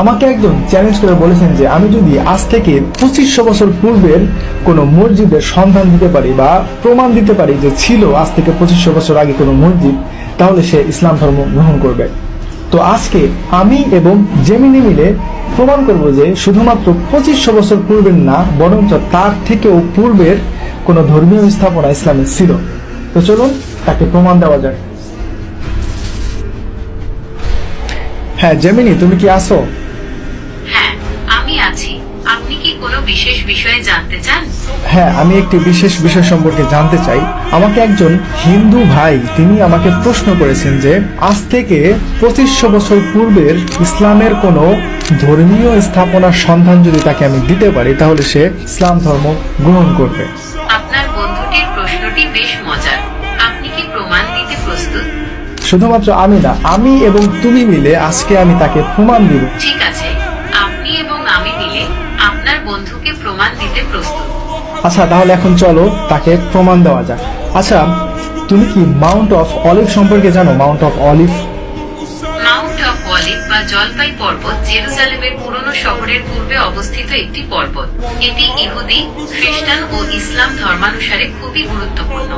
আমাকে একজন চ্যালেঞ্জ করে বলেছেন যে, আমি যদি আজ থেকে পঁচিশশো বছর পূর্বের কোনো মসজিদের সন্ধান দিতে পারি বা প্রমাণ দিতে পারি যে ছিল আজ থেকে পঁচিশশো বছর আগে কোনো মসজিদ, তাহলে সে ইসলাম ধর্ম গ্রহণ করবে। তো আজকে আমি এবং জেমিনি মিলে প্রমাণ করব যে শুধুমাত্র পঁচিশশো বছর পূর্বের না, বরঞ্চ তার থেকেও পূর্বের কোনো ধর্মীয় স্থাপনা ইসলামে ছিল। তো চলুন, তাকে প্রমাণ দেওয়া যায় হ্যাঁ জেমিনি, তুমি কি আসো বিশেষ বিষয়ে জানতে চান? হ্যাঁ আমি একটি বিশেষ বিষয় সম্পর্কে জানতে চাই। আমাকে একজন হিন্দু ভাই তিনি আমাকে প্রশ্ন করেছেন যে আজ থেকে পঁচিশশো বছর পূর্বের ইসলামের কোনো ধর্মীয় স্থাপনার সন্ধান যদি তাকে আমি দিতে পারি তাহলে সে ইসলাম ধর্ম গ্রহণ করবে। আপনার বন্ধুটির প্রশ্নটি বেশ মজার। আপনি কি প্রমাণ দিতে প্রস্তুত? শুধুমাত্র আমি না আমি এবং তুমি মিলে আজকে আমি তাকে প্রমাণ দিব। ঠিক আছে। প্রমাণ দিতে প্রস্তুত। আচ্ছা তাহলে এখন চলো তাকে প্রমাণ দেওয়া যাক। আচ্ছা তুমি কি মাউন্ট অফ অলিভ সম্পর্কে জানো? Mount of olive mount of olive বা জলপাই পর্বত জেরুজালেমের পুরনো শহরের পূর্বে অবস্থিত একটি পর্বত। এটি ইহুদি খ্রিস্টান ও ইসলাম ধর্মানুসারে খুবই গুরুত্বপূর্ণ।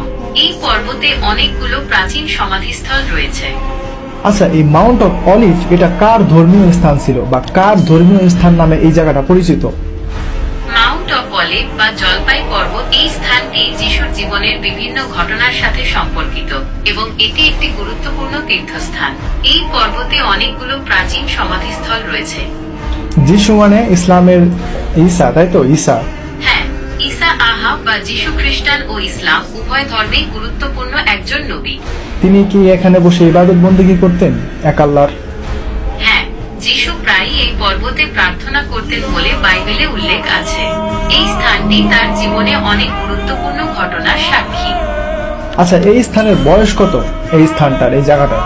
এই পর্বতে অনেকগুলো প্রাচীন সমাধিস্থল রয়েছে। আচ্ছা এই মাউন্ট অফ অলিভ এটা কার ধর্মীয় স্থান ছিল? বা কার ধর্মীয় স্থান নামে এই জায়গাটা পরিচিত? অফ অলিভ বা জলপাই পর্বত এই স্থানটি যিশুর জীবনের বিভিন্ন ঘটনার সাথে সম্পর্কিত এবং এটি একটি গুরুত্বপূর্ণ তীর্থস্থান। এই পর্বতে অনেকগুলো প্রাচীন সমাধিস্থল রয়েছে। যিশু মানে ইসলামের ঈসা তাই তো? ঈসা। হ্যাঁ ঈসা আহা বা যিশু খ্রিস্টান ও ইসলাম উভয় ধর্মেই গুরুত্বপূর্ণ একজন নবী। তিনি কি এখানে বসে ইবাদত বন্দী করতেন এক আল্লাহর? হ্যাঁ যিশু প্রায়ই এই পর্বতে প্রার্থনা করতেন বলে বাইবেলে উল্লেখ আছে। এই স্থানটি তার জীবনে অনেক গুরুত্বপূর্ণ ঘটনার সাক্ষী। আচ্ছা এই স্থানের বয়স কত? এই স্থানটার এই জায়গাটার?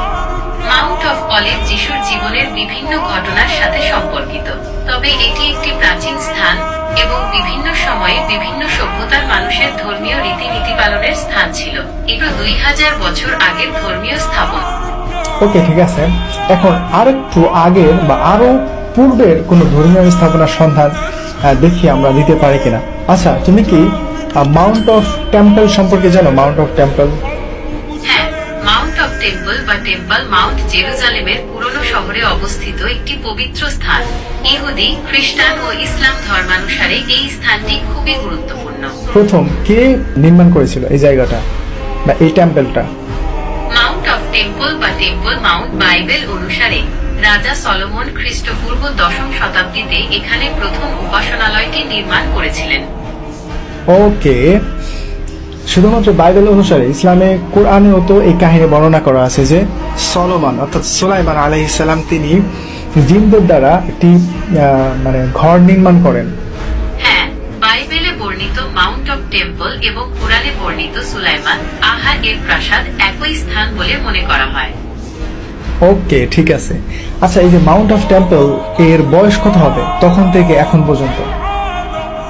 মাউন্ট অফ অলিভ যিশুর জীবনের বিভিন্ন ঘটনার সাথে সম্পর্কিত। তবে এটি একটি প্রাচীন স্থান এবং বিভিন্ন সময়ে বিভিন্ন সভ্যতার মানুষের ধর্মীয় রীতিনীতি পালনের স্থান ছিল। এগুলো দুই হাজার বছর আগের ধর্মীয় স্থাপন। ওকে ঠিক আছে। এখন আরেকটু আগের বা আরও পূর্বের কোনো ধর্মীয় স্থাপনার সন্ধান? দেখি আমরা দিতে পারি কিনা। আচ্ছা তুমি কি মাউন্ট অফ টেম্পল সম্পর্কে জানো? মাউন্ট অফ টেম্পল হ্যাঁ মাউন্ট অফ টেম্পল বা টেম্পল মাউন্ট জেরুজালেমের পুরনো শহরে অবস্থিত একটি পবিত্র স্থান। ইহুদি খ্রিস্টান ও ইসলাম ধর্মানুসারে এই স্থানটি খুবই গুরুত্বপূর্ণ। প্রথম কে নির্মাণ করেছিল এই জায়গাটা বা এই টেম্পলটা মাউন্ট অফ টেম্পল বা টেম্পল মাউন্ট বাইবেল অনুসারে রাজা সলোমন খ্রিস্টপূর্ব দশম শতাব্দীতে এখানে প্রথম উপাসনালয়টি নির্মাণ করেছিলেন। ওকে। শুধুমাত্র বাইবেল অনুসারে ইসলামে কোরআনেও তো এই কাহিনী বর্ণনা করা আছে যে সলোমান অর্থাৎ সোলাইমান আলাইহিসসালাম তিনি জিনদের দ্বারা একটি মানে ঘর নির্মাণ করেন। হ্যাঁ বাইবেলে বর্ণিত মাউন্ট অফ টেম্পল এবং কোরআনে বর্ণিত সুলাইমান আহা এর প্রাসাদ একই স্থান বলে মনে করা হয়। ওকে ঠিক আছে। আচ্ছা এই যে মাউন্ট অফ টেম্পল এর বয়স কত হবে? তখন থেকে এখন পর্যন্ত।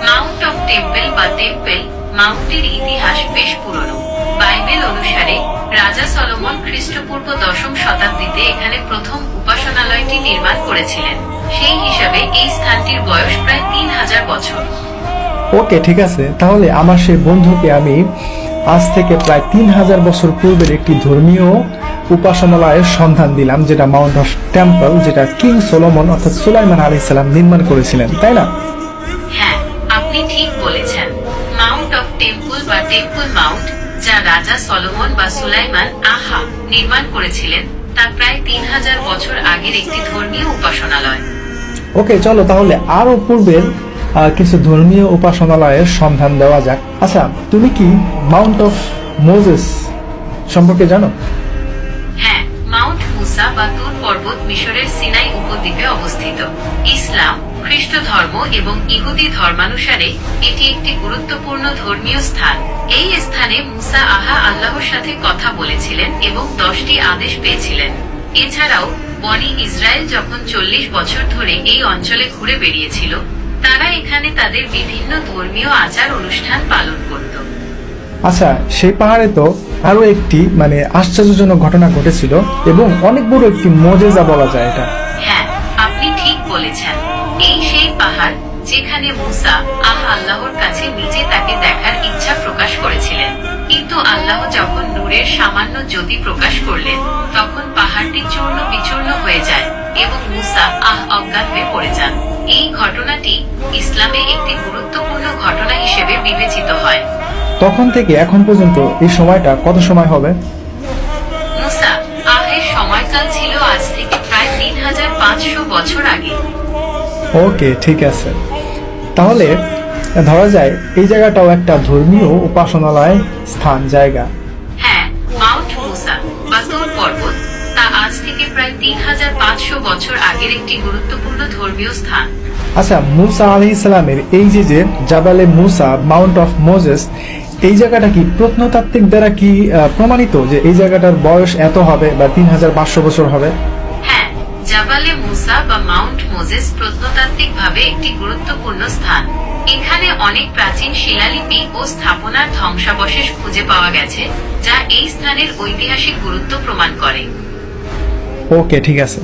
মাউন্ট অফ টেম্পল বা টেম্পল মাউন্টের ইতিহাস বেশ পুরনো। বাইবেল অনুসারে রাজা সলোমন খ্রিস্টপূর্ব দশম শতাব্দীতে এখানে প্রথম উপাসনালয়টি নির্মাণ করেছিলেন। সেই হিসাবে এই স্থানটির বয়স প্রায় তিন হাজার বছর। ওকে ঠিক আছে। তাহলে আমার সেই বন্ধুকে আমি আজ থেকে প্রায় তিন হাজার বছর পূর্বের একটি ধর্মীয় উপাসনালয়ের সন্ধান দিলাম যেটা মাউন্ট অফ টেম্পল যেটা কিং সোলোমন অর্থাৎ সুলাইমান আলী সালাম নির্মাণ করেছিলেন তাই না? হ্যাঁ আপনি ঠিক বলেছেন। মাউন্ট অফ টেম্পল বা টেম্পল মাউন্ট যা রাজা সলোমন বা সুলাইমান আহা নির্মাণ করেছিলেন তা প্রায় তিন হাজার বছর আগের একটি ধর্মীয় উপাসনালয়। ওকে চলো তাহলে আরও পূর্বের কিছু ধর্মীয় উপাসনালয়ের সন্ধান দেওয়া যাক। আচ্ছা তুমি কি মাউন্ট অফ মোজেস সম্পর্কে জানো? মুসা বা তুর পর্বত মিশরের সিনাই উপদ্বীপে অবস্থিত। ইসলাম, খ্রিস্ট ধর্ম এবং ইহুদি ধর্মানুসারে এটি একটি গুরুত্বপূর্ণ ধর্মীয় স্থান। এই স্থানে মুসা আহা আল্লাহর সাথে কথা বলেছিলেন এবং দশটি আদেশ পেয়েছিলেন। এছাড়াও, বনি ইসরায়েল যখন চল্লিশ বছর ধরে এই অঞ্চলে ঘুরে বেরিয়েছিল তারা এখানে তাদের বিভিন্ন ধর্মীয় আচার অনুষ্ঠান পালন করত। আচ্ছা সেই পাহাড়ে তো আরও একটি মানে আশ্চর্যজনক ঘটনা ঘটেছিল এবং অনেক বড় একটি মজেজা বলা যায় এটা। হ্যাঁ আপনি ঠিক বলেছেন। এই সেই পাহাড় যেখানে মুসা আহ আল্লাহর কাছে নিজে তাকে দেখার ইচ্ছা প্রকাশ করেছিলেন। কিন্তু আল্লাহ যখন নূরের সামান্য জ্যোতি প্রকাশ করলেন, তখন পাহাড়টি চূর্ণ বিচূর্ণ হয়ে যায় এবং মুসা আহ অজ্ঞান হয়ে পড়ে যান। এই ঘটনাটি ইসলামে একটি গুরুত্বপূর্ণ ঘটনা হিসেবে বিবেচিত হয়। তখন থেকে এখন পর্যন্ত এই সময়টা কত সময় হবে? মুসা আহের সময়কাল ছিল আজ থেকে প্রায় তিন হাজার পাঁচশো বছর আগে। ওকে ঠিক আছে। তাহলে ধরা যায় এই জায়গাটাও একটা ধর্মীয় উপাসনালয় স্থান জায়গা। হ্যাঁ মাউন্ট মুসা বা তুর পর্বত তা আজ থেকে প্রায় তিন হাজার পাঁচশো বছর আগের একটি গুরুত্বপূর্ণ ধর্মীয় স্থান। আচ্ছা মুসা আলি ইসলামের এই যে যে জাবালে মুসা মাউন্ট অফ মোজেস এই জায়গাটা কি প্রত্নতাত্ত্বিক দ্বারা কি প্রমাণিত যে এই জায়গাটার বয়স এত হবে বা তিন হাজার পাঁচশো বছর হবে? হ্যাঁ জাবালে মুসা বা মাউন্ট মোজেস প্রত্নতাত্ত্বিকভাবে একটি গুরুত্বপূর্ণ স্থান। এখানে অনেক প্রাচীন শিলালিপি ও স্থাপনার ধ্বংসাবশেষ খুঁজে পাওয়া গেছে যা এই স্থানের ঐতিহাসিক গুরুত্ব প্রমাণ করে। ওকে ঠিক আছে।